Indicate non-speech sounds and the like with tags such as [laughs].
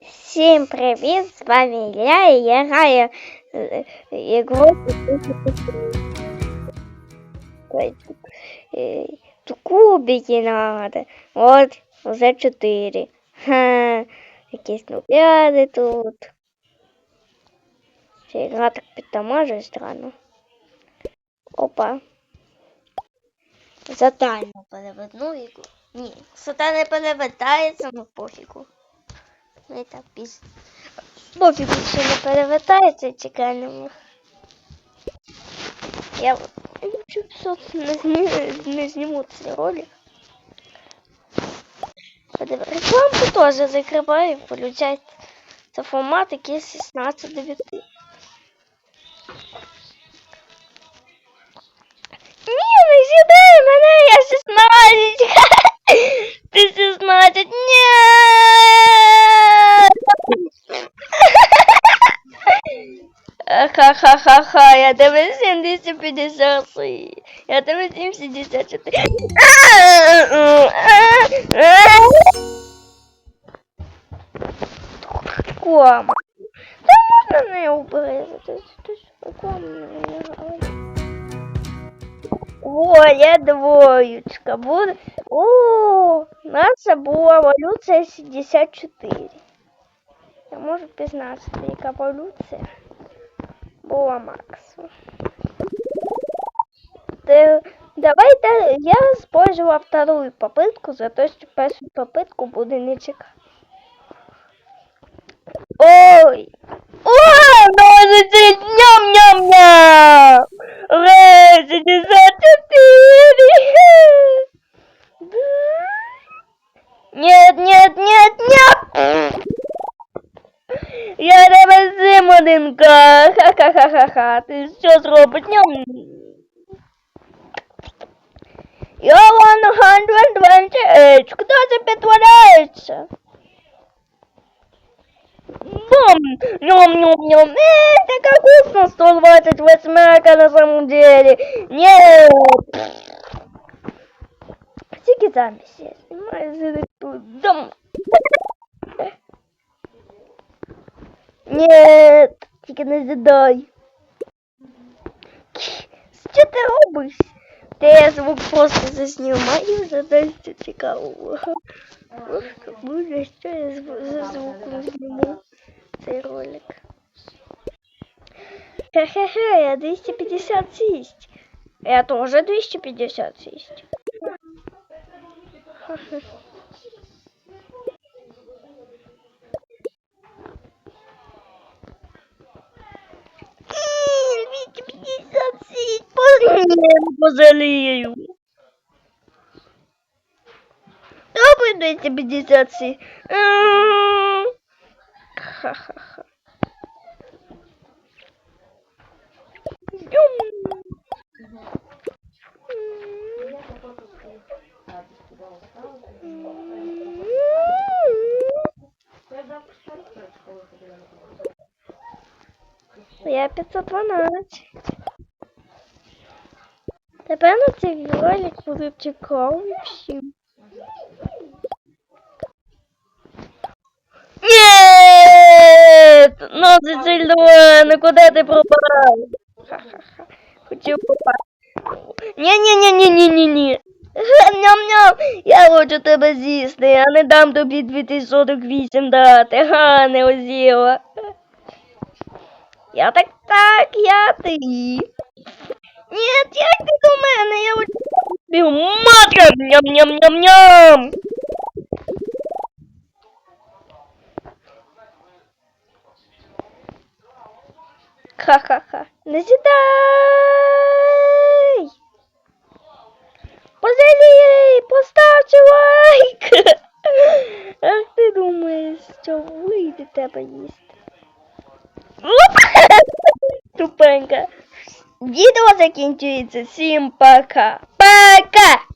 Всім привіт! З вами я і я граю е, ігру. Кубики надо. От, уже чотири. Ха, якісь нубяди тут. Ця ігра так підтамажує странно. Опа. Задання переведну ігру. Ні, сата не перевертається, ну пофігу. Ну і так пізно. Пофігу, що не перевертається, чекаємо. Я лучше все не, зні- [laughs] не зніму цей ролик. Подиви- Рекламку теж закриваю, включайте. Це формат, який 16 9. Ні, не сідай мене, я 16. Ти 16. Ні. Ха-ха-ха-ха, я тебе 750. Я тебе 754. Реклама. Та можна не обрізати. Ти ж рекламу не виграла. О, я двоечка. Буде. О, наша була валюція 74. Я можу пізнати, яка максимум. Те- Давайте я использовала вторую попытку, за то, что первую попытку буду не чекать. Ой! Ой, ножицы, ням-ням-ням! Ре, 64! Нет, нет, нет, нет! Я тебе Симоненка! Ха-ха-ха-ха-ха! Ти що зробиш? Ням! Я 128! Хто це підтворяється? Бум! Ням-ням-ням! Э, это как вкусно 128 на самом деле! Нет! Тільки замість я знімаю з тут дом. Нет, тільки не задай. Що ти робиш? Та я звук просто заснімаю, задай що цікавого. Ох, Боже, що я зв- за звуком зніму цей ролик. Хе-хе-хе, я 256. Я тоже 256. Ха-ха. Пожалею, пожалею. Добрый 256. М, Ха-ха-ха. Я 512. Тепер на цей ролик буде цікавий всім. Нет! Ну це сильно, ну куди ти пропав? Ха-ха-ха. Хотів попасти. Ні-ні-ні-ні-ні-ні. Ням-ням, я хочу тебе з'їсти, я не дам тобі 2048 дати. Га, не озіла. Я так так, я ти. Ні, як ти до мене, я хочу тобі матка. Ням-ням-ням-ням. Ха-ха-ха. Не сідай! Пожалій! Поставте лайк! [laughs] Ах ти думаєш, що вийде тебе їсти? [laughs] Оп! Тупенька. Відео закінчується. Всім пока. Пока!